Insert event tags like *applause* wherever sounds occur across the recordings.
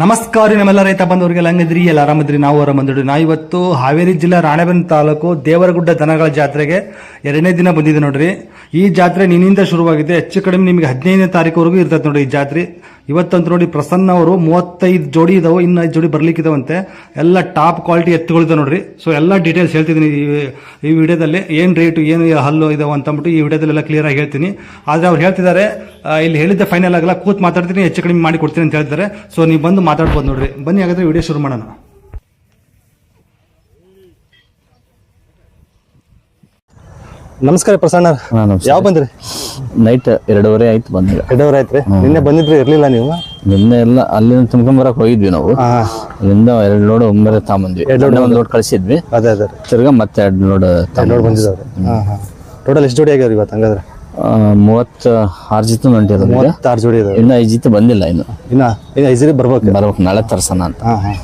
ನಮಸ್ಕಾರ ನಮ್ಮೆಲ್ಲ ರೈತ ಬಂದವರಿಗೆಲ್ಲ ಹಂಗಿದ್ರಿ ಎಲ್ಲ ಆರಾಮದ್ರಿ, ನಾವು ಆರಾಮದ್ರಿ. ನಾ ಇವತ್ತು ಹಾವೇರಿ ಜಿಲ್ಲಾ ರಾಣೆಬೆನ್ ತಾಲೂಕು ದೇವರಗುಡ್ಡ ದನಗಳ ಜಾತ್ರೆಗೆ ಎರಡನೇ ದಿನ ಬಂದಿದೆ ನೋಡ್ರಿ. ಈ ಜಾತ್ರೆ ನಿನ್ನಿಂದ ಶುರುವಾಗಿದೆ. ಹೆಚ್ಚು ಕಡಿಮೆ ನಿಮಗೆ ಹದಿನೈದನೇ ತಾರೀಕುವರೆಗೂ ಇರ್ತದೆ ನೋಡ್ರಿ ಈ ಜಾತ್ರೆ. ಇವತ್ತಂತೂ ನೋಡಿ ಪ್ರಸನ್ನ ಅವರು ಮೂವತ್ತೈದು ಜೋಡಿ ಇದಾವೆ, ಇನ್ನು ಐದು ಜೋಡಿ ಬರ್ಲಿಕ್ಕಿದಾವಂತೆ ಎಲ್ಲ ಟಾಪ್ ಕ್ವಾಲಿಟಿ ಎತ್ತುಗಳಿದೆ ನೋಡ್ರಿ. ಸೊ ಎಲ್ಲ ಡೀಟೇಲ್ಸ್ ಹೇಳ್ತಿದ್ದೀನಿ ಈ ವಿಡಿಯೋದಲ್ಲಿ. ಏನು ರೇಟು ಏನು ಹಲ್ಲು ಇದಾವೆ ಅಂತ ಅಂದ್ಬಿಟ್ಟು ಈ ವಿಡಿಯೋದಲ್ಲಿ ಎಲ್ಲ ಕ್ಲಿಯರ್ ಆಗಿ ಹೇಳ್ತೀನಿ. ಆದರೆ ಅವ್ರು ಹೇಳ್ತಿದ್ದಾರೆ ಇಲ್ಲಿ ಹೇಳಿದ್ದೆ ಫೈನಲ್ ಆಗಲ್ಲ, ಕೂತ್ ಮಾತಾಡ್ತೀನಿ, ಹೆಚ್ಚು ಕಡಿಮೆ ಮಾಡಿ ಕೊಡ್ತೀನಿ ಅಂತ ಹೇಳ್ತಾರೆ ಸೊ ನೀವು ಬಂದು ಮಾತಾಡ್ಬೋದು ನೋಡ್ರಿ. ಬನ್ನಿ ಹಾಗಾದ್ರೆ ವಿಡಿಯೋ ಶುರು ಮಾಡೋಣ. ನಮಸ್ಕಾರ ಪ್ರಸನ್ನ. ಹಾ. ಯಾವ ಬಂದ್ರಿ? ನೈಟ್ ಎರಡೂವರೆ ಆಯ್ತು ಬಂದಿಲ್ಲ ಎರಡೂವರೆ ಆಯ್ತ್ರಿ? ನಿನ್ನೆ ಬಂದಿದ್ರಿ ಇರ್ಲಿಲ್ಲ ನೀವು? ನಿನ್ನೆ ಎಲ್ಲ ಅಲ್ಲಿಂದ ತುಂಬ್ಕೊಂಬರಕ್ ಹೋಗಿದ್ವಿ ನಾವು. ಹಾ. ಅಲ್ಲಿಂದ ಎರಡು ಲೋಡ್ ಒಂಬರೆ ತಗೊಂಬಂದ್ವಿ. ಮೊನ್ನೆ ಒಂದ್ ಲೋಡ್ ಕಳ್ಸಿದ್ವಿ. ಅದೇ ಅದೇ ರೀ. ತಿರ್ಗಾ ಮತ್ತೆ ಎರಡು ಲೋಡ್ ನೋಡಿ ಬಂದಿದ್ದಾವ್ರಿ ಹಾಂ ಹಾಂ. ಟೋಟಲ್ ಎಷ್ಟು ಜೋಡಿ ಆಗ್ಯಾವ್ರಿ ಇವತ್ತು ಹಂಗಾದ್ರೆ? ಮೂವತ್ತ ಆರು ಜೊತೆ ಹೊಂಟಿರೋದು ಈಗ. ಮೂವತ್ತಾರು ಜೋಡಿ ಇದಾವೆ ಇನ್ನ ಐದು ಜೊತೆ ಬಂದಿಲ್ಲ ಇನ್ನು. ಇನ್ನ ಇನ್ನು ಐದು ಬರ್ಬೇಕು. ಬರ್ಬೇಕು ನಾಳೆ ತರ್ಸೋಣ ಅಂತ. ಹಾಂ ಹಾಂ.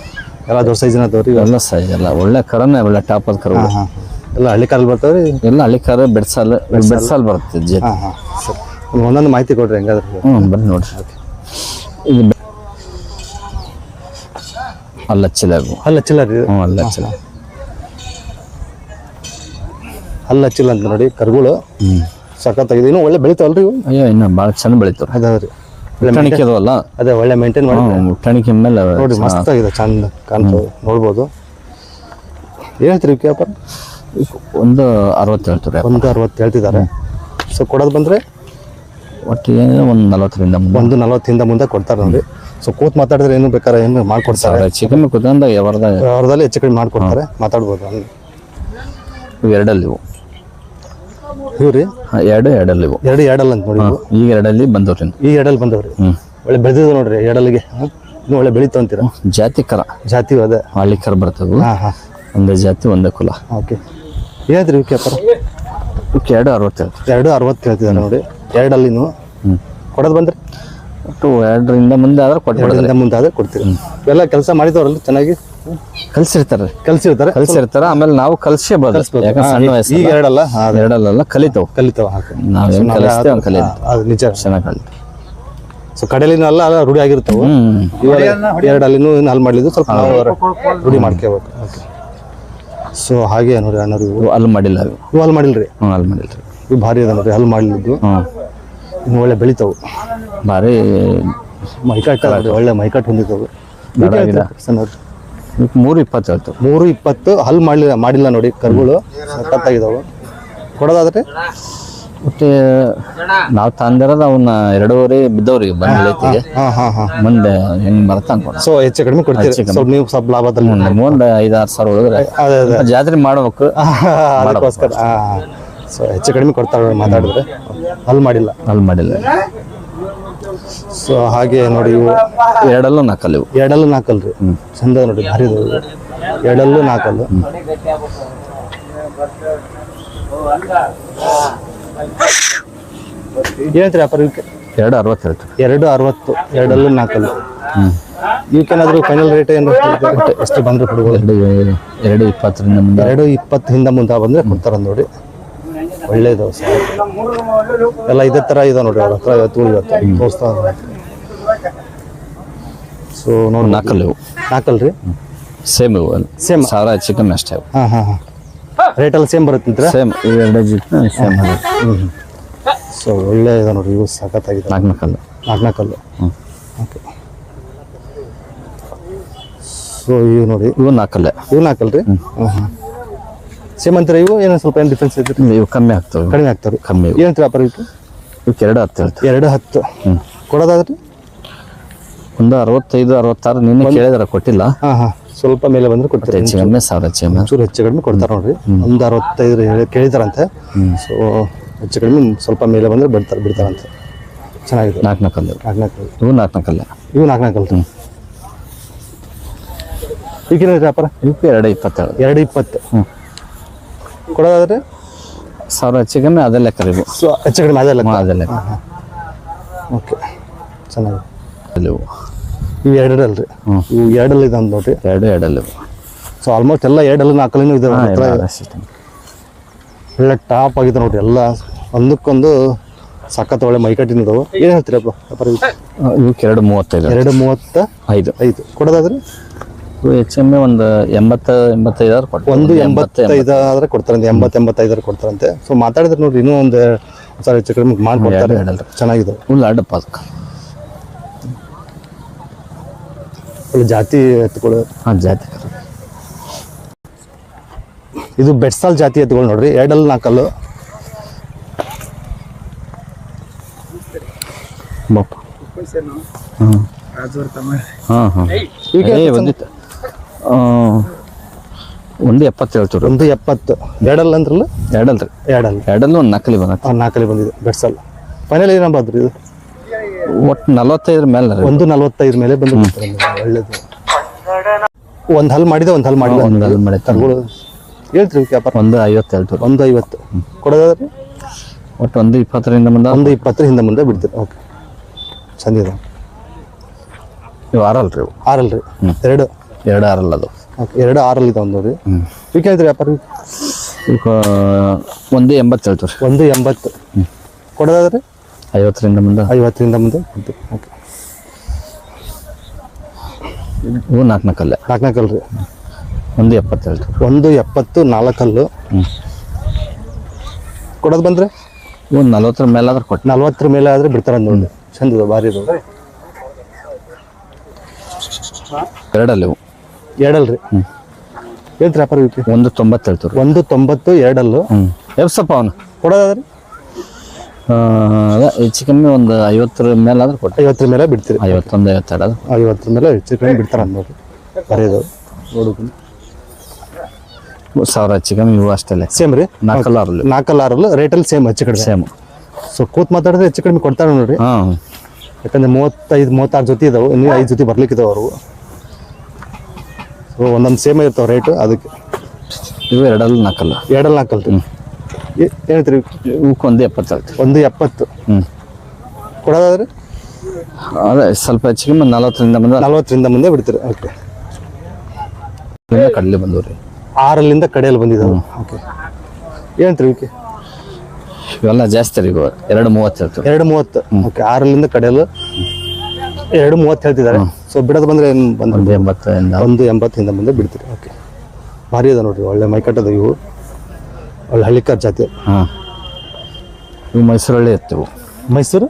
ಎಲ್ಲ ದೊಡ್ಡ ಸೈಜಿನ ಅದಾವ್ರಿ ಎಲ್ಲ ಸೈಜ್ ಎಲ್ಲ. ಒಳ್ಳೆ ಕರನೇ ಒಳ್ಳೆ ಟಾಪ್ ಕರ ಹಾ ಹಾಂ. ಎಲ್ಲ ಹಳ್ಳಿ ಕಾರಲ್ಲಿ ರೀ ಎಲ್ಲ ಹಳ್ಳಿ ಕಾರ ಬೆಡ್ಸಾಲ್ ಬೆಡ್ಸಾಲ್. ಬರುತ್ತೆ ಜೊತೆ ಹಾಂ ಹಾಂ ಸರಿ. ಒಂದು ಒಂದೊಂದು ಮಾಹಿತಿ ಕೊಡ್ರಿ ಹೆಂಗಾದ್ರೆ. ಹ್ಞೂ ಬನ್ನಿ ನೋಡ್ರಿ. ಇದು ಚಿಲ್ಲ ಅಲ್ಲ ಚಿಲ್ಲ ಅಲ್ಲ ಹಚ್ಚಿಲ್ಲ ರೀ ಹ್ಞೂ ಅಲ್ಲ ಚಿಲ್ಲ ಅಲ್ಲ ಹಚ್ಚಿಲ್ಲ ಅಂತ ನೋಡಿ ಕರುಗಳು. ಹ್ಞೂ ಸಖತ್ತಾಗಿದೆ. ಇನ್ನೂ ಒಳ್ಳೆ ಬೆಳಿತಾವಲ್ರಿ ಇವು? ಅಯ್ಯೋ ಇನ್ನು ಭಾಳ ಚೆನ್ನಾಗಿ ಬೆಳಿತಾವ್ರಿ ಅದಾವ್ರಿ. ರೀ ಅದವಲ್ಲ? ಅದೇ ಒಳ್ಳೆ ಮೇಂಟೈನ್ ಮಾಡಿ ಟಣಿಕೆ ಮೇಲೆ ನೋಡಿ ಮಸ್ತ್ ಆಗಿದೆ ಚಂದ ಕಾಣ್ತವೆ. ನೋಡ್ಬೋದು. ಏನ್ ಹೇಳ್ತೀರಿ ಕೇಳಪ್ಪ ವ್ಯಾಪಾರ ಒಂದು ಅರವತ್ತು ಹೇಳ್ತಾರೆ. ಒಂದು ಅರವತ್ತು ಹೇಳ್ತಿದ್ದಾರೆ. ಸೊ ಕೊಡೋದು ಬಂದ್ರೆ? ಒಟ್ಟಿಗೆ ಒಂದು ನಲವತ್ತರಿಂದ ಒಂದು ನಲವತ್ತಿಂದ ಮುಂದೆ ಕೊಡ್ತಾರೆ ನೋಡಿ. ಸೊ ಕೂತ್ ಮಾತಾಡಿದ್ರೆ ಏನು ಬೇಕಾದ್ರೆ ಏನು ಮಾಡ್ಕೊಡ್ತಾರೆ? ಚಿಕನ್ ಕುತ್ಕೊಂಡ ಯಾವಾರದ ಯಾವ್ದಲ್ಲಿ ಹೆಚ್ಚು ಕಡಿಮೆ ಮಾಡ್ಕೊಡ್ತಾರೆ. ಮಾತಾಡ್ಬೋದು. ಇವು ಎರಡಲ್ಲಿ ಇವು. ಇವ್ರಿ ರೀ? ಎರಡು ಎರಡಲ್ಲಿ ಇವು. ಎರಡು ಎರಡಲ್ಲಿ ಅಂತ ನೋಡಿ ಇವು. ಈಗ ಎರಡಲ್ಲಿ ಬಂದವ್ರಿ ಈ ಎರಡಲ್ಲಿ ಬಂದವ್ರಿ. ಹ್ಞೂ ಒಳ್ಳೆ ಬೆಳೆದಿದ್ರು ನೋಡ್ರಿ ಎರಡಲ್ಲಿಗೆ. ಇನ್ನು ಒಳ್ಳೆ ಬೆಳೀತು ಅಂತೀರ? ಜಾತಿ ಕರ. ಜಾತಿ ಅದೇ. ಹಳ್ಳಿ ಕರ ಬರ್ತದೆ. ಒಂದೇ ಜಾತಿ ಒಂದೇ ಕುಲ. ಓಕೆ. ಇವಕ್ಕೆ ವ್ಯಾಪಾರ ಇವಕ್ಕೆ ಎರಡು ಅರವತ್ತು ಹೇಳ್ತೀವಿ ಎರಡು ಅರವತ್ತು ಹೇಳ್ತಿದ್ದಾರೆ ನೋಡಿ. ಎರಡಲ್ಲಿನು. ಹ್ಞೂ ಕೊಡೋದು ಬಂದ್ರೆ? ಒಟ್ಟು ಎರಡರಿಂದ ಮುಂದೆ ಆದ್ರೆ ಕೊಟ್ಟಿರೋದ್ರಿಂದ ಮುಂದೆ ಆದ್ರೆ ಕೊಡ್ತೀರಿ. ಎಲ್ಲ ಕೆಲಸ ಮಾಡಿದವ್ರಲ್ಲ ಚೆನ್ನಾಗಿ? ಕಲ್ಸಿರ್ತಾರೆ. ಕಲ್ಸಿರ್ತಾರೆ? ಕಲ್ಸಿರ್ತಾರೆ. ಆಮೇಲೆ ನಾವು ಸಣ್ಣ ವಯಸ್ಸು ಈಗ ಎರಡಲ್ಲ? ಎರಡಲ್ಲ ಕಲಿತವು. ಹಾಕಿ ನಾವು ಹೆಂಗ್ ಕಲಿಸ್ತೇವೆ ಹಂಗ್ ಕಲಿಯೋದು. ಅದು ನಿಜ. ಚೆನ್ನಾಗಿ ಕಲಿತು. ಸೊ ಕಡಲಿನ ಅಲ್ಲ ರೂಢಿ ಆಗಿರ್ತವೆ. ಎರಡಲ್ಲಿನೂ ಅಲ್ಲಿ ಮಾಡ್ಲಿದ್ದು ಸ್ವಲ್ಪ ರೂಢಿ ಮಾಡ್ಕೋಬೇಕು. ಸೊ ಹಾಗೆ ನೋಡ್ರಿ ಅಣ್ಣರು ಇವು ಅಲ್ಲಿ ಮಾಡಿಲ್ಲ ಇವು ಇವು ಅಲ್ಲಿ ಮಾಡಿಲ್ರಿ? ಹ್ಞೂ ಅಲ್ಲಿ ಮಾಡಿಲ್ಲ ಇವು ಭಾರಿ ಅದ ನೋಡ್ರಿ ಅಲ್ಲಿ ಮಾಡಿಲ್ದು ಹ್ಞೂ ಇನ್ನು ಒಳ್ಳೆ ಬೆಳಿತಾವು. ಭಾರಿ ಮೈಕಟ್ ನೋಡಿ ಒಳ್ಳೆ ಮೈಕಟ್ಟು ಹೊಂದಿದ್ದವು. ದಡ ಗಿಡ. ನೋಡಿ ಇವಕ್ಕೆ ಮೂರು ಇಪ್ಪತ್ತು ಹೇಳ್ತು ಮೂರು ಇಪ್ಪತ್ತು ಹಲ್ ಮಾಡಲಿಲ್ಲ ಮಾಡಿಲ್ಲ ನೋಡಿ ಕರುಗಳು. ಸಖತ್ತಾಗಿದಾವು ಕೊಡೋದಾದ್ರೆ? ಮತ್ತೆ ನಾವು ತಂದಿರೋದು ಅವನ್ನ ಎರಡೂವರೆ ಬಿದ್ದವ್ರಿ ಬಂದ ರೈತಿಗೆ ಹಾ ಹಾ ಹಾ. ಮುಂದೆ ಹೆಂಗ್ ಬರ್ತಾ ಅನ್ಕೊಂಡು ಸೊ ಹೆಚ್ಚು ಕಡಿಮೆ ಕೊಡ್ತೀರಿ? ಸ್ವಲ್ಪ ನೀವು ಸ್ವಲ್ಪ ಲಾಭದಲ್ಲಿ ಮುಂದೆ ಐದಾರು ಸಾವಿರ ಉಳಿದ್ರೆ ಅದೇ ಜಾತ್ರೆ ಮಾಡ್ಬೇಕು. *laughs* ಅದಕ್ಕೋಸ್ಕರ ಸೊ ಹೆಚ್ಚು ಕಡಿಮೆ ಕೊಡ್ತಾರೆ ಮಾತಾಡಿದ್ರೆ. ಅಲ್ಲಿ ಮಾಡಿಲ್ಲ. ಅಲ್ಲಿ ಮಾಡಿಲ್ಲ. ಸೊ ಹಾಗೆ ನೋಡಿ ಇವು. ಎರಡಲ್ಲೂ ನಾಲ್ಕಲ್ಲಿ ಇವು. ಎರಡಲ್ಲೂ ನಾಲ್ಕಲ್ರಿ ಚಂದ ನೋಡಿ ಭಾರಿ. ಎರಡಲ್ಲೂ ನಾಲ್ಕಲ್ಲು ಹೇಳ್ತೀರಿ ವ್ಯಾಪಾರ ಇವಕ್ಕೆ ಎರಡು ಅರವತ್ತು ಹೇಳ್ತು ಎರಡು ಅರವತ್ತು ಎರಡಲ್ಲೂ ನಾಲ್ಕಲ್ಲು. ಇವಕ್ಕೇನಾದ್ರೂ ಫೈನಲ್ ರೇಟ್ ಏನು ಎಷ್ಟು ಬಂದ್ರೆ ಕೊಡ್ಬೋದು? ಎರಡು ಎರಡು ಇಪ್ಪತ್ತರಿಂದ ಮುಂದೆ. ಎರಡು ಇಪ್ಪತ್ತು ಹಿಂದೆ ಮುಂದೆ ಬಂದರೆ ಕೊಡ್ತಾರೆ ನೋಡಿ. ಒಳ್ಳೇದು ಎಲ್ಲ ಇದೇ ಥರ ಇದೆ ನೋಡಿ ಅವ್ರ ಹತ್ರ ಇವತ್ತು ಇವತ್ತು. ತೋರಿಸ್ತಾ ಸೊ ನೋಡಿ ನಾಲ್ಕಲ್ಲಿ ಇವು. ರೀ ಸೇಮ್ ಇವು. Same. ಸಾವಿರ ಚಿಕನ್ ಅಷ್ಟೇ ಹಾಂ ಹಾಂ ಹಾಂ. ರೇಟ್ ಎಲ್ಲ ಸೇಮ್ ಬರುತ್ತೆ ಸೇಮ್ ಇವು ಎರಡು ಜೊತೆ ಸೇಮ್ ಸೊ ಒಳ್ಳೆ ಇದೆ ನೋಡಿ ಇವು ಸಖತ್ತಾಗಿದೆ. ನಾಲ್ಕು ನಾಲ್ಕಲ್ಲು ನಾಲ್ಕು ನಾಲ್ಕಲ್ಲು ಹ್ಞೂ ಓಕೆ ಸೊ ಇವು ನೋಡಿ. ಇವು ನಾಲ್ಕಲ್ಲೇ. ಇವು ನಾಲ್ಕಲ್ರಿ? ಹಾಂ ಹಾಂ ಸೇಮ್ ಅಂತೀರ ಇವು? ಏನೋ ಸ್ವಲ್ಪ ಏನು ಡಿಫ್ರೆನ್ಸ್ ಇದ್ರೆ? ಇವು ಕಮ್ಮಿ ಆಗ್ತವೆ. ಕಡಿಮೆ ಆಗ್ತವೆ. ಕಮ್ಮಿ ಏನಂತ ಏನಂತೀರ ವ್ಯಾಪಾರ ಇತ್ತು ಇವಕ್ಕೆ ಎರಡು ಹತ್ತು ಹೇಳ್ತೀವಿ. ಎರಡು ಹತ್ತು. ಹ್ಞೂ ಕೊಡೋದಾದ್ರಿ? ಒಂದು ಅರವತ್ತೈದು ಅರವತ್ತಾರು ನಿನ್ನೆ ಕೇಳಿದಾರೆ ಕೊಟ್ಟಿಲ್ಲ. ಹಾಂ ಹಾಂ. ಸ್ವಲ್ಪ ಮೇಲೆ ಬಂದ್ರೆ ಕೊಡ್ತಾರೆ. ಹೆಚ್ಚು ಕಡಿಮೆ ಸಾವಿರ ಹೆಚ್ಚು ಕಡಿಮೆ. ಒಂಚೂರು ಹೆಚ್ಚು ಕಡಿಮೆ ಕೊಡ್ತಾರೆ ನೋಡ್ರಿ. ಒಂದು ಅರವತ್ತೈದು ಹೇಳಿ ಕೇಳಿದಾರಂತೆ. ಸೊ ಹೆಚ್ಚು ಕಡಿಮೆ ಸ್ವಲ್ಪ ಮೇಲೆ ಬಂದ್ರೆ ಬಿಡ್ತಾರೆ ಬಿಡ್ತಾರಂತೆ. ಚೆನ್ನಾಗಿದೆ. ನಾಲ್ಕು ನಾಲ್ಕಲ್ಲಿ ನಾಲ್ಕು ನಾಲ್ಕು. ಇವು ನಾಲ್ಕು ನಾಲ್ಕಲ್ಲೇ ಇವು ನಾಲ್ಕು ನಾಲ್ಕು ಈಗ ಈಗಿನ ವ್ಯಾಪಾರ? ಇವಕ್ಕೆ ಎರಡು ಇಪ್ಪತ್ತೇಳು ಎರಡು ಇಪ್ಪತ್ತು. ಹ್ಞೂ ಕೊಡೋದಾದ್ರೆ? ಸಾವಿರ ಹೆಚ್ಚು ಕಡಿಮೆ ಅದೇ ಲೆಕ್ಕ ಇವು. ಸೊ ಹೆಚ್ಚು ಕಡಿಮೆ ಅದೇ ಲೆಕ್ಕ. ಅದೇ ಲೆಕ್ಕ. ಓಕೆ ಚೆನ್ನಾಗಿದೆ. ಅಲ್ಲಿ ಇವು ಎರಡಲ್ರಿ ಹ್ಞೂ ಇವು ಎರಡಲ್ಲಿ ಇದೆ ನೋಡ್ರಿ. ಎರಡು ಎರಡಲ್ಲಿ ಸೊ ಆಲ್ಮೋಸ್ಟ್ ಎಲ್ಲ ಎರಡಲ್ಲಿ ನಾಲ್ಕಲ್ಲಿನೂ ಇದೆ ಹಾಂ ಅವ್ರ ಹತ್ರ. ಎಲ್ಲ ಒಳ್ಳೆ ಟಾಪ್ ಆಗಿದೆ ನೋಡ್ರಿ ಎಲ್ಲ. ಒಂದಕ್ಕೊಂದು ಸಖತ್ ಒಳ್ಳೆ ಮೈಕಟ್ಟಿನದವು ಏನು ಹೇಳ್ತೀರಪ್ಪ ವ್ಯಾಪಾರ ಇದು? ಇವಕ್ಕೆ ಎರಡು ಮೂವತ್ತೈದು. ಎರಡು ಮೂವತ್ತ ಐದು. ಐದು. ಕೊಡೋದಾದ್ರೆ? ಹೆಚ್ಚು ಕಮ್ಮಿ ಒಂದು ಎಂಬತ್ತ ಎಂಬತ್ತೈದಾರು ಕೊಡ್ತಾರೆ. ಒಂದು ಎಂಬತ್ತೈದು ಆದ್ರೆ ಕೊಡ್ತಾರಂತೆ ಎಂಬತ್ತು ಎಂಬತ್ತೈದಾರು ಕೊಡ್ತಾರಂತೆ. ಸೊ ಮಾತಾಡಿದ್ರೆ ನೋಡ್ರಿ ಇನ್ನೂ ಒಂದು ಸಾರಿ ಹೆಚ್ಚು ಕಡಿಮೆ ಮಾಡ್ಕೊಡ್ತಾರೆ. ಚೆನ್ನಾಗಿದೆ ಫುಲ್ ಅಡ್ಡಪ್ಪ ಅದಕ್ಕೆ ಒಳ್ಳೆ ಜಾತಿ ಎತ್ತುಗಳು ಹಾಂ ಜಾತಿ. ಇದು ಬೆಟ್ಸಾಲ್ ಜಾತಿ ಎತ್ತುಗಳು ನೋಡ್ರಿ ಎರಡಲ್ಲಿ ನಾಲ್ಕಲ್ಲು. ಬಾಪ. ಹಾಂ ಹಾಂ. ಆ, ಒಂದು ಎಪ್ಪತ್ತು ಹೇಳ್ತೀವಿ ಒಂದು ಎಪ್ಪತ್ತು. ಎರಡಲ್ಲ ಅಂದ್ರಲ್ಲ? ಎರಡಲ್ರಿ. ಎರಡಲ್ಲ. ಎರಡಲ್ಲೂ ಒಂದು ನಕಲಿ ಬಂದ ಆ ನಾಲ್ಕಲ್ಲಿ ಬಂದಿದೆ ಬೆಟ್ಸಲ್. ಫೈನಲ್ ಏನಂಬಾದ್ರಿ ಇದು? ಒಟ್ಟು ನಲವತ್ತೈದರ ಮೇಲೆ ರೀ. ಒಂದು ನಲವತ್ತೈದು ಮೇಲೆ ಬಂದು ಒಳ್ಳೇದು. ಒಂದು ಹಲ್ ಮಾಡಿದೆ ಒಂದು ಹಲ್ ಮಾಡಿದೆ ಒಂದು ಅಲ್ಲಿ ಮಾಡಿ ಹೇಳ್ತೀವಿ ಹೇಳ್ತೀರಿ ವ್ಯಾಪಾರ? ಒಂದು ಐವತ್ತು ಹೇಳ್ತಾರೆ ಒಂದು ಐವತ್ತು. ಕೊಡೋದಾದ್ರೆ? ಒಟ್ಟು ಒಂದು ಇಪ್ಪತ್ತರಿಂದ ಮುಂದೆ ಒಂದು ಇಪ್ಪತ್ತರ ಹಿಂದೆ ಮುಂದೆ ಬಿಡ್ತೀರಿ. ಓಕೆ. ಚಂದಿದೆ ನೀವು ಆರಲ್ರಿ ಇವು. ಆರಲ್ರಿ ಎರಡು? ಎರಡು ಆರಲ್ಲ ಅದು. ಓಕೆ ಎರಡು ಆರಲ್ಲಿ ಇದಾವೆ ರೀ. ಹ್ಞೂ ಈಗ ಹೇಳ್ತೀರಿ ವ್ಯಾಪಾರ? ಈಗ ಒಂದು ಎಂಬತ್ತು ಹೇಳ್ತೀವಿ ರೀ. ಒಂದು ಎಂಬತ್ತು. ಕೊಡೋದಾದ್ರೆ? ಐವತ್ತರಿಂದ ಮುಂದೆ? ಐವತ್ತರಿಂದ ಮುಂದೆ ಬಿಡ್ತೀರಿ ಓಕೆ ಇವು ನಾಲ್ಕು ನಾಲ್ಕಲ್ಲೇ ನಾಲ್ಕು ನಾಲ್ಕಲ್ರಿ ಒಂದು ಎಪ್ಪತ್ತು ಹೇಳ್ತೀವಿ ಒಂದು ಎಪ್ಪತ್ತು ನಾಲ್ಕಲ್ಲು. ಹ್ಞೂ ಕೊಡೋದು ಬಂದ್ರೆ? ಒಂದು ನಲ್ವತ್ತರ ಮೇಲೆ ಆದ್ರೆ ಕೊಟ್ಟು. ನಲ್ವತ್ತರ ಮೇಲೆ ಆದ್ರೆ ಬಿಡ್ತಾರೆ ನೋಡಿ. ಚಂದ ಭಾರಿ ಇದು ಎರಡಲ್ಲಿ ಇವು ಎರಡಲ್ರಿ. ಹೇಳ್ತೀರಿ ವ್ಯಾಪಾರ ಇವಕ್ಕೆ ಒಂದು ತೊಂಬತ್ತು ಹೇಳ್ತಾರೆ ಒಂದು ತೊಂಬತ್ತು ಎರಡಲ್ಲು. ಹ್ಞೂ. ಎಬ್ಸಪ್ಪ ಅವನು? ಕೊಡೋದಾದ್ರೆ? ಅದೇ ಹೆಚ್ಚು ಕಮ್ಮಿ ಒಂದು ಐವತ್ತರ ಮೇಲೆ ಆದ್ರೆ ಕೊಟ್ಟು ಐವತ್ತರ ಮೇಲೆ ಬಿಡ್ತೀರಿ. ಐವತ್ತೊಂದು ಐವತ್ತೆರಡು ಅದು. ಐವತ್ತರ ಮೇಲೆ ಹೆಚ್ಚು ಕಮ್ಮಿ ಬಿಡ್ತಾರೆ ನೋಡ್ರಿ ಬರೆಯೋದು. ನೋಡುದು ಸಾವಿರ ಹೆಚ್ಚು ಕಮ್ಮಿ ಇವು ಅಷ್ಟೇ ಸೇಮ್ ರೀ? ನಾಲ್ಕಲ್ಲ ನಾಲ್ಕಲ್ಲಾರಲ್ಲಿ ನಾಲ್ಕಲ್ಲ ಆರಲ್ಲ ರೇಟಲ್ಲಿ ಸೇಮ್ ಹೆಚ್ಚು ಕಡಿಮೆ. ಸೇಮ್ ಸೊ ಕೂತ್ ಮಾತಾಡಿದ್ರೆ ಹೆಚ್ಚು ಕಡಿಮೆ ಕೊಡ್ತಾರೆ ನೋಡ್ರಿ. ಹಾಂ. ಯಾಕಂದ್ರೆ ಮೂವತ್ತೈದು ಮೂವತ್ತಾರು ಜೊತೆ ಇದಾವೆ. ಇನ್ನೂ ಐದು ಜೊತೆ ಬರ್ಲಿಕ್ಕಿದಾವೆ ಅವರು. ಸೊ ಒಂದೊಂದು ಸೇಮ್ ಇರ್ತಾವೆ ರೇಟು ಅದಕ್ಕೆ. ಇವು ಎರಡಲ್ಲಿ ನಾಲ್ಕಲ್ಲ. ಎರಡಲ್ಲಿ ನಾಲ್ಕಲ್ಲ ಏ- ಏನೈತ್ರಿ? ಇವಕ್ಕೆ ಒಂದು ಎಪ್ಪತ್ತು ಒಂದು ಎಪ್ಪತ್ತು. ಹ್ಞೂ ಕೊಡೋದಾದ್ರೆ? ಅದೇ ಸ್ವಲ್ಪ ಹೆಚ್ಚಿಗೆ ಕಮ್ಮಿ ನಲವತ್ತರಿಂದ ಬಂದ ನಲ್ವತ್ತರಿಂದ ಮುಂದೆ ಬಿಡ್ತೀರಿ. ಓಕೆ. ಕಡಲೆ ಬಂದವು ರೀ. ಆರಲ್ಲಿಂದ ಕಡೆಯಲ್ಲಿ ಬಂದಿದ್ದಾವೆ. ಓಕೆ. ಹೇಳ್ತೀರಿ ಇವಕ್ಕೆ ಇವೆಲ್ಲ ಜಾಸ್ತಿ ರೀ ಎರಡು ಮೂವತ್ತು ಹೇಳ್ತೀವಿ. ಎರಡು ಮೂವತ್ತು. ಓಕೆ ಆರಲ್ಲಿಂದ ಕಡೆಯಲು ಎರಡು ಮೂವತ್ತು ಹೇಳ್ತಿದ್ದಾರೆ. ಸೊ ಬಿಡೋದು ಬಂದ್ರೆ ಏನು ಬಂದ ಒಂದು ಎಂಬತ್ತರಿಂದ. ಒಂದು ಎಂಬತ್ತಿಂದ ಮುಂದೆ ಬಿಡ್ತೀರಿ. ಓಕೆ. ಭಾರಿ ಅದ ನೋಡ್ರಿ ಒಳ್ಳೆ ಮೈಕಟ್ಟದ ಇವು. ಒಳ್ಳೆ ಹಳ್ಳಿಕಾರ್ ಜಾತಿ. ಹಾಂ. ಇವು ಮೈಸೂರಳ್ಳಿ ಎತ್ತವು ಮೈಸೂರು?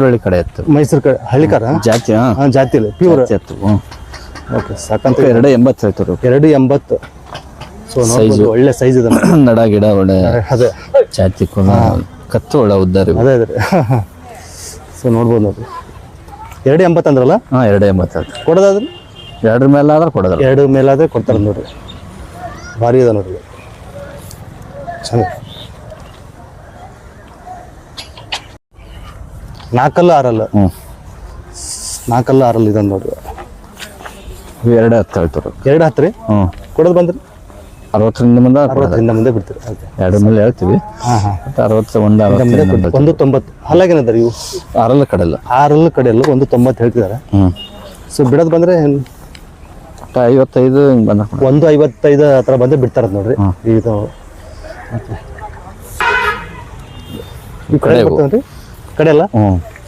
ಹಳ್ಳಿ ಕಡೆ ಎತ್ತು ಮೈಸೂರು ಕಡೆ ಹಳ್ಳಿಕಾರ? ಜಾತಿ ಹಾಂ. ಜಾತಿ ಇಲ್ಲ ಪ್ಯೂರ್ ಎತ್ತು ಓಕೆ ಸಾಕಂತ ಎರಡು ಎಂಬತ್ತು ಹೇಳ್ತೀವಿ ಎರಡು ಎಂಬತ್ತು. ಸೊ ಒಳ್ಳೆ ಸೈಜ್ ಇದೆ ನೋಡಿ. *coughs* ಗಿಡ ಒಳ್ಳೆ ಅದೇ. ಜಾತಿ ಕುಲ ಕತ್ತು ಒಳ್ಳೆ ಉದ್ದಾರಿ ಅದೇ ಅದೇ ಸೊ *laughs* ನೋಡ್ಬೋದು ನೋಡಿ ಎರಡು ಎಂಬತ್ತು ಅಂದ್ರಲ್ಲ? ಹಾಂ ಎರಡು ಎಂಬತ್ತು ಹೇಳ್ತೀವಿ. ಕೊಡೋದಾದ್ರೆ? ಎರಡರ ಮೇಲೆ ಆದ್ರೆ ಕೊಡೋದ್ರ ಎರಡು ಮೇಲಾದ್ರೆ ಕೊಡ್ತಾರೆ ನೋಡ್ರಿ. ಭಾರಿ ಇದೆ ನೋಡ್ರಿ. ನಾಲ್ಕಲ್ಲ ಆರಲ್ಲ. ಹ್ಞೂ ನಾಲ್ಕಲ್ಲ ಆರಲ್ಲ ಇದೆ ನೋಡ್ರಿ ಇವು ಎರಡು ಹತ್ತು ಹೇಳ್ತಾರೆ. ಎರಡು ಹತ್ತು ರೀ? ಹ್ಞೂ ಕೊಡೋದು ಬಂದ್ರಿ? ಅರವತ್ತರಿಂದ ಮುಂದೆ ಅರವತ್ತರಿಂದ ಮುಂದೆ ಬಿಡ್ತೀರಿ. ಓಕೆ. ಎರಡು ಮೇಲೆ ಹೇಳ್ತೀವಿ. ಹಾಂ ಹಾಂ. ಮತ್ತು ಅರವತ್ತು ಒಂದು ಮುಂದೆ ಕೊಡ್ತೀರಿ. ಒಂದು ತೊಂಬತ್ತು. ಹಲ್ಲಾಗೇನದ ಇವು? ಆರಲ್ಲ ಕಡೆಯಲ್ಲ. ಆರಲ್ಲ ಕಡೆಯಲ್ಲ ಒಂದು ತೊಂಬತ್ತು ಹೇಳ್ತಿದ್ದಾರೆ. ಹ್ಞೂ ಸೊ ಬಿಡೋದು ಬಂದ್ರೆ ಐವತ್ತೈದು ಹಿಂಗೆ ಬಂದ ಒಂದು ಐವತ್ತೈದು ಆ ಥರ ಬಂದ್ರೆ ಬಿಡ್ತಾರದ್ ನೋಡ್ರಿ. ಇದು ಈ ಕಡೆ ಕಡೆ ಬರ್ತೇನ್ರಿ ಹ್ಞೂ ಕಡೆ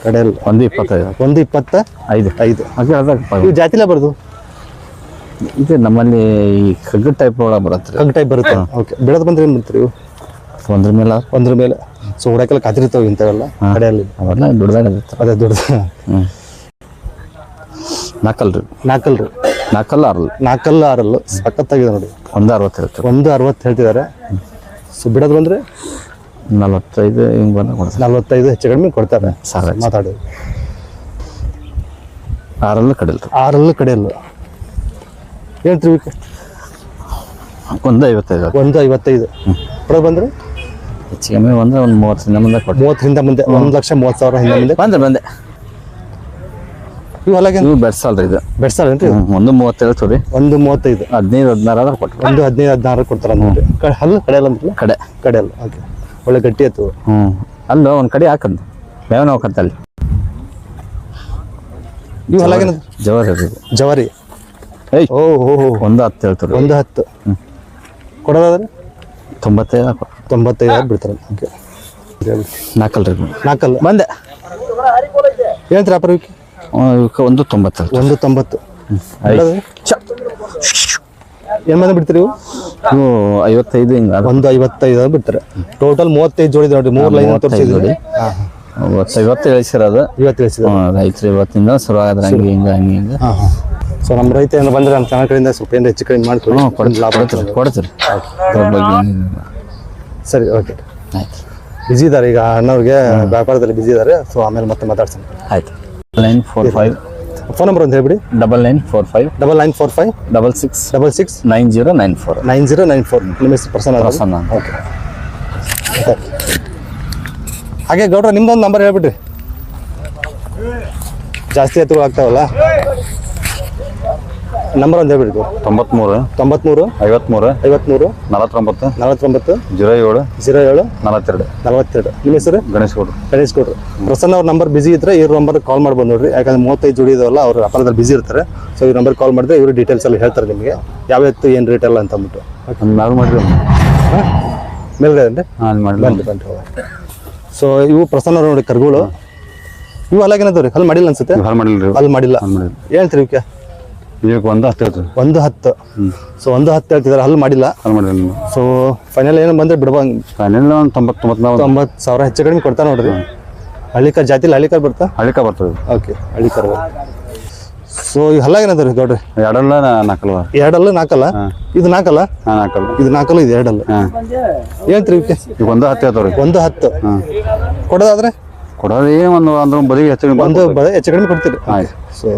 ಕಡೆಯಲ್ಲ ಒಂದು ಇಪ್ಪತ್ತೈದು. ಒಂದು ಇಪ್ಪತ್ತ ಐದು. ಐದು. ಹಾಗೆ ಇವು ಜಾತಿಲೇ ಬರೋದು? ಇದು ನಮ್ಮಲ್ಲಿ ಈ ಕಗ್ಗು ಟೈಪ್ ಒಳಗೆ ಬರುತ್ತೆ ಕಗ್ ಟೈಪ್ ಬರುತ್ತೆ? ಓಕೆ ಬೆಳೆದು ಬಂದ್ರೆ ಏನು ಬಿಡ್ತೀರಿ ಇವು? ಒಂದ್ರ ಮೇಲೆ ಒಂದ್ರ ಮೇಲೆ. ಸೊ ಹೊಡಕ್ಕೆಲ್ಲ ಕಾತಿರ್ತಾವೆ ಇಂಥವೆಲ್ಲ. ಕಡೆಯಲ್ಲಿ ಅವೆಲ್ಲ ಇರುತ್ತೆ. ಅದೇ ದೊಡ್ಡ ಹ್ಞೂ ನಾಲ್ಕಲ್ ರೀ ನಾಲ್ಕಲ್ ರೀ ನಾಲ್ಕಲ್ಲ ನಾಲ್ಕಲ್ಲ ಆರಲ್ಲು. ಸಖತ್ತಾಗಿದೆ ನೋಡಿ. ಒಂದು ಅರವತ್ತು ಹೇಳ್ತೀವಿ. ಒಂದು ಅರವತ್ತು ಹೇಳ್ತಿದ್ದಾರೆ. ಸೊ ಬಿಡೋದು ಬಂದರೆ? ನಲವತ್ತೈದು ಹಿಂಗೆ ಬಂದ ಕೊಡ್ತಾರೆ ನಲ್ವತ್ತೈದು ಹೆಚ್ಚು ಕಡಿಮೆ ಕೊಡ್ತಾರೆ. ಸರ್ ಮಾತಾಡಿ. ಆರಲ್ಲೂ ಕಡಿಲ್ಲ ರೀ ಆರಲ್ಲೂ ಕಡೆಯಲ್ಲ. ಹೇಳ್ತೀವಿ ಒಂದು ಐವತ್ತೈದು ಒಂದು ಐವತ್ತೈದು ಬಿಡೋದು ಬಂದರೆ? ಹೆಚ್ಚು ಕಮ್ಮಿ ಬಂದರೆ ಒಂದು ಮೂವತ್ತರಿಂದ ಮುಂದೆ ಕೊಟ್ಟು ಮೂವತ್ತರಿಂದ ಮುಂದೆ ಒಂದು ಲಕ್ಷ ಮೂವತ್ತು ಸಾವಿರ ಹಿಂದೆ ಮುಂದೆ. ಬಂದೆ ಬಂದೆ. ಇವು ಹೊಲಗೆ ಇವು ಇದು. ಹ್ಞೂ ಒಂದು ಒಂದು ಮೂವತ್ತೈದು. ಹದಿನೈದು ಹದಿನಾರು ಆದ್ರೆ ಕೊಟ್ಟು ಒಂದು ಹದಿನೈದು ಹದಿನಾರು ಕೊಡ್ತಾರ ನೋಡ್ರಿ ಕ- ಹಲ್ಲು ಕಡೆಯಲ್ಲ ಅಂತ ಕಡೆ. ಕಡೆಯಲ್ಲ ಓಕೆ. ಒಳ್ಳೆ ಗಟ್ಟಿ ಆಯ್ತು. ಹ್ಞೂ ಅಲ್ಲ ಒಂದು ಕಡೆ ಹಾಕಂತ ಮೇವನ ಹೋಗಂತ ಅಲ್ಲಿ. ಇವು ಜವಾರಿ ಇದು ಜವಾರಿ ಏಯ್. ಓ ಹೋ ಹೋ ಒಂದು ಹತ್ತು ಹೇಳ್ತಾರೆ ಒಂದು ಹತ್ತು. ಕೊಡೋದಾದ್ರೆ ತೊಂಬತ್ತೈದು ತೊಂಬತ್ತೈದು ಬಿಡ್ತಾರೆ ಓಕೆ. ನಾಲ್ಕಲ್ರಿ. ನಾಲ್ಕಲ್ಲ? ಬಂದೆ. ಹೇಳ್ತೀರಾ ಅಪ್ಪ ಇವಕ್ಕೆ ಒಂದು ತೊಂಬತ್ತು ಒಂದು ತೊಂಬತ್ತು. ಏನು ಮಂದಿ ಬಿಡ್ತೀರಿ ಇವು ಇವು ಐವತ್ತೈದು ಹಿಂಗೆ ಒಂದು ಐವತ್ತೈದು ಬಿಡ್ತಾರೆ. ಟೋಟಲ್ ಮೂವತ್ತೈದು ಜೋಡಿ ನೋಡಿ ಮೂರು ಲೈನ್ ತೋರಿಸಿದ್ರಿ ಜೋಡಿ. ಇವತ್ತು ಐವತ್ತು ಇಳಿಸಿರೋದು ಇವತ್ತು ಹ್ಞೂ ರೈತರು ಇವತ್ತಿಂದ ಶುರು ಆದ್ರೆ ಹಂಗೆ ಹಿಂಗೆ ಹಂಗೆ ಹಿಂಗೆ. ಸೊ ನಮ್ಮ ರೈತ ಏನು ಬಂದ್ರೆ ನಮ್ಮ ಚಾನಲ್ ಕಡೆಯಿಂದ ಸ್ವಲ್ಪ ಏನು ಹೆಚ್ಚು ಕಡಿಮೆ ಮಾಡ್ಕೊಳ್ಳಿ. ಕೊಡ್ತೀರಿ ಕೊಡ್ತೀರಿ ಕೊಡ್ತೀರಿ. ಸರಿ ಓಕೆ. ಆಯ್ತು. ಬಿಜಿ ಇದ್ದಾರೆ ಈಗ ಅಣ್ಣವ್ರಿಗೆ ವ್ಯಾಪಾರದಲ್ಲಿ ಬಿಜಿ ಇದ್ದಾರೆ. ಸೊ ಆಮೇಲೆ ಮತ್ತೆ ಮಾತಾಡ್ತೀನಿ ಆಯ್ತು. Nine four five phone number ಅಂತ ಹೇಳ್ಬಿಡಿ. Double nine four five double nine four five double six double six nine zero nine four nine zero nine four ನಿಮ್ಮ ಹೆಸರು ಪರ್ಸನ್ ಪ್ರಸನ್ನ. ಅಂತ. ಓಕೆ ಹಾಗೆ ಗೌಡ್ರ ನಿಮ್ದೊಂದು ನಂಬರ್ ಹೇಳ್ಬಿಡ್ರಿ. ಜಾಸ್ತಿ ಎತ್ತುಗಳು ಆಗ್ತಾವಲ್ಲ ನಂಬರ್ ಒಂದು ಹೇಳ್ಬಿಡ್ತು ಗೌಡ್ರ. ತೊಂಬತ್ಮೂರು ತೊಂಬತ್ಮೂರು ಐವತ್ಮೂರು ಐವತ್ಮೂರು ನಲವತ್ತೊಂಬತ್ತು ನಲವತ್ತೊಂಬತ್ತು ಜೀರೋ ಏಳು ಜೀರೋ ಏಳು ನಲವತ್ತೆರಡು. ನಲವತ್ತೆರಡು. ನಿಮ್ಮ ಹೆಸರು? ಗಣೇಶ್ ಗೌಡ್ರು. ಗಣೇಶ್ ಕೊಡ್ರಿ ಪ್ರಸನ್ನ ಅವ್ರ ನಂಬರ್ ಬಿಸಿ ಇದ್ರೆ ಇವ್ರ ನಂಬರ್ ಕಾಲ್ ಮಾಡ್ಬೋದು ನೋಡ್ರಿ. ಯಾಕಂದ್ರೆ ಮೂವತ್ತೈದು ಜೋಡಿ ಇದಾವಲ್ಲ ಅವ್ರ ವ್ಯಾಪಾರದಲ್ಲಿ ಬಿಸಿ ಇರ್ತಾರೆ. ಸೊ ಈ ನಂಬರ್ ಕಾಲ್ ಮಾಡಿದ್ರೆ ಇವರು ಡೀಟೇಲ್ಸ್ ಎಲ್ಲ ಹೇಳ್ತಾರೆ ನಿಮಗೆ. ಯಾವ ಎತ್ತು ಏನು ರೇಟ್ ಎಲ್ಲ ಅಂತ ಅಂದ್ಬಿಟ್ಟು. ಮ್ಯಾಲ್ ಮಾಡಿರಿ. ಮೇಲ್ಗಡೆ ಸೊ ಇವು ಪ್ರಸನ್ನ ಅವ್ರ ನೋಡಿ ಕರ್ಗಳು. ಇವು ಅಲ್ಲಾಗೇನದವ್ರಿ ಅಲ್ಲಿ ಮಾಡಿಲ್ಲ ಅನ್ಸುತ್ತೆ? ಅಲ್ಲಿ ಮಾಡಿಲ್ಲ. ಹಾಲು ಮಾಡಿಲ್ಲ. ಹೇಳ್ತೀರಿ ಇವಕ್ಕೆ ಇವಕ್ಕೆ ಒಂದು ಹತ್ತು ಇರ್ತದೆ ಒಂದು ಹತ್ತು. ಸೊ ಒಂದು ಹತ್ತು ಹೇಳ್ತಿದ್ದಾರೆ ಅಲ್ಲಿ ಮಾಡಿಲ್ಲ. ಅಲ್ಲಿ ಮಾಡಿಲ್ಲ ಸೊ ಫೈನಲ್ ಏನು ಬಂದ್ರೆ ಬಿಡ್ಬಂಗ್. ಫೈನಲ್ ಒಂದು ತೊಂಬತ್ತು ತೊಂಬತ್ತು ತೊಂಬತ್ತು ಸಾವಿರ ಹೆಚ್ಚು ಕಡಿಮೆ ಕೊಡ್ತಾ ನೋಡ್ರಿ. ಹಳ್ಳಿಕಾರ್ ಜಾತಿಲಿ ಹಳ್ಳಿಕಾರ್ ಬರ್ತಾ ಹಳಿಕ ಬರ್ತದೆ ಓಕೆ ಹಳ್ಳಿಕಾರ್ ಸೊ ಈ ಹಲ್ಲಾಗೇನದವ್ರಿ ಗೌಡ್ರಿ? ಎರಡಲ್ಲ ನಾಲ್ಕಲ್ಲ. ಎರಡಲ್ಲ ನಾಲ್ಕಲ್ಲ? ಇದು ನಾಲ್ಕಲ್ಲ? ಹಾಂ ನಾಲ್ಕಲ್ಲ. ಇದು ನಾಲ್ಕಲ್ಲ ಇದು ಎರಡಲ್ಲ? ಹಾಂ. ಹೇಳ್ತೀರಿ ಇವಕ್ಕೆ ಈಗ ಒಂದು ಹತ್ತು ಹೇಳ್ತಾವ್ರಿ. ಒಂದು ಹತ್ತು. ಹಾಂ ಕೊಡೋದಾದ್ರೆ? ಕೊಡೋದು ಒಂದು ಅಂದ್ರೆ ಬರೀ ಹೆಚ್ಚು ಒಂದು ಬ ಹೆಚ್ಚು ಕಡಿಮೆ ಕೊಡ್ತೀರಿ ಆಯ್ತು. ಸೊ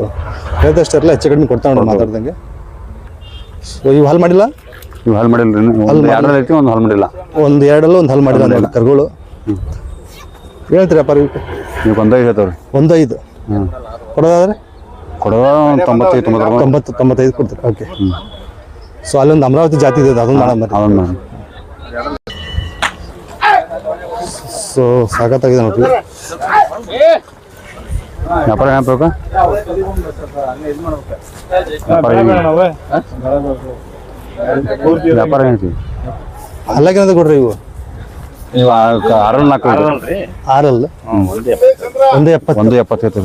ಹೇಳ್ದಷ್ಟೆಲ್ಲ ಹೆಚ್ಚು ಕಡಿಮೆ ಕೊಡ್ತಾ ನೋಡಿ ಮಾತಾಡ್ದಂಗೆ. ಸೊ ಇವು ಹಾಲು ಮಾಡಿಲ್ಲ? ಇವು ಹಾಲು ಮಾಡಿಲ್ಲ ಒಂದು ಎರಡರಲ್ಲಿ ಐತಿ ಒಂದು ಹಾಲು ಮಾಡಿಲ್ಲ. ಒಂದು ಎರಡಲ್ಲ ಒಂದು ಹಾಲು ಮಾಡಿಲ್ಲ ನೋಡಿ ಕರ್ಗಳು. ಹೇಳ್ತೀರಿ ಅಪ್ಪ ನೀವು ಒಂದೈದು ಹೇಳ್ತಾವ್ರಿ. ಒಂದು ಐದು ಹ್ಞೂ ಕೊಡೋದಾದ್ರೆ? ಕೊಡೋದು ಒಂದು ತೊಂಬತ್ತೈದು ತೊಂಬತ್ತು ತೊಂಬತ್ತು ತೊಂಬತ್ತೈದು ಕೊಡ್ತೀರಿ? ಓಕೆ ಸೊ ಅಲ್ಲೊಂದು ಅಮರಾವತಿ ಜಾತಿ ಇದೆ ಅದೊಂದು ಮಾಡೋಣ ಸೊ ಸಾಕತ್ತಾಗಿದೆ ನೋಡ್ರಿ. ವ್ಯಾಪಾರ ಏನಾಗ್ಬೇಕು ವ್ಯಾಪಾರ ಅಲ್ಲಾಗೇನದ ಕೊಡ್ರಿ ಇವು. ನೀವು ಆರಲ್ಲಿ ನಾಲ್ಕು. ಆರಲ್ಲ ಒಂದು ಎಪ್ಪತ್ತು. ಒಂದು ಎಪ್ಪತ್ತು.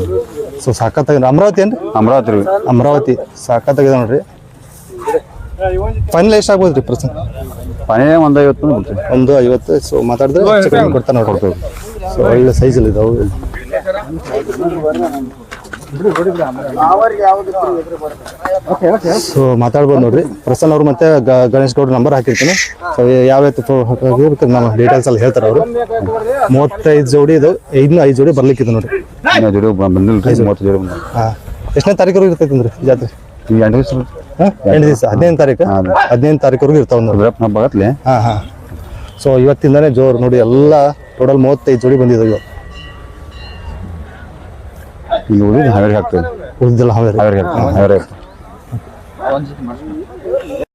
ಸೊ ಸಾಕತ್ತಾಗಿದೆ ಅಮರಾವತಿ ಏನ್ರಿ? ಅಮರಾವತಿ ರೀ. ಅಮರಾವತಿ. ಸಾಕತ್ತಾಗಿದೆ ನೋಡ್ರಿ. ಫೈನಲ್ ಎಷ್ಟು ಆಗ್ಬೋದ್ರಿ ಪನೇ ಒಂದು ಐವತ್ತು ಬಿಡ್ತೀವಿ ಒಂದು ಐವತ್ತು ಸೊ ಮಾತಾಡಿದ್ರೆ ಹೆಚ್ಚು ಕಡಿಮೆ ಸೊ ಒಳ್ಳೆ ಸೈಜಲ್ಲಿ ಇದಾವೆ. ಸೊ ಮಾತಾಡ್ಬೋದು ನೋಡ್ರಿ. ಪ್ರಸನ್ನ ಅವ್ರು ಮತ್ತೆ ಗ- ಗಣೇಶ್ ಗೌಡ್ರ ನಂಬರ್ ಹಾಕಿರ್ತೀನಿ. ಸೊ ಯಾವ ನಮ್ಮ ಡೀಟೇಲ್ಸ್ ಎಲ್ಲ ಹೇಳ್ತಾರೆ ಅವರು. ಮೂವತ್ತೈದು ಜೋಡಿ ಇದು ಐದು ಐದು ಜೋಡಿ ಬರ್ಲಿಕ್ಕಿದೆ ನೋಡ್ರಿ. ಜೋಡಿ ಬಂದಿಲ್ಲ ಎಷ್ಟನೇ ತಾರೀಕು ಇರ್ತೈತಿ ಅಂದ್ರೆ ಜಾತ್ರೆ? ಎಂಟು ದಿವಸ ಎಂಟು ದಿವಸ ಹದಿನೈದು ತಾರೀಕು? ಹದಿನೈದು ತಾರೀಕುವರೆಗೂ ಇರ್ತಾವೆ ನೋಡಿ. ಹಬ್ಬ ಆಗತ್ಲೆ ಹಾಂ ಹಾಂ. ಸೊ ಇವತ್ತಿಂದಾನೇ ಜೋರು ನೋಡಿ ಎಲ್ಲ ಟೋಟಲ್ ಮೂವತ್ತೈದು ಜೋಡಿ ಬಂದಿದ್ದಾವೆ ಉಳಿದು ಹಾವೇರಿ ಹಾಕ್ತೇವೆ. ಉಳಿದಿಲ್ಲ ಹಾವೇರಿ. ಹಾವೇರಿ ಹಾಕ್ತೇವೆ ಹಾವೇರಿ ಹಾಕ್ತೇವೆ.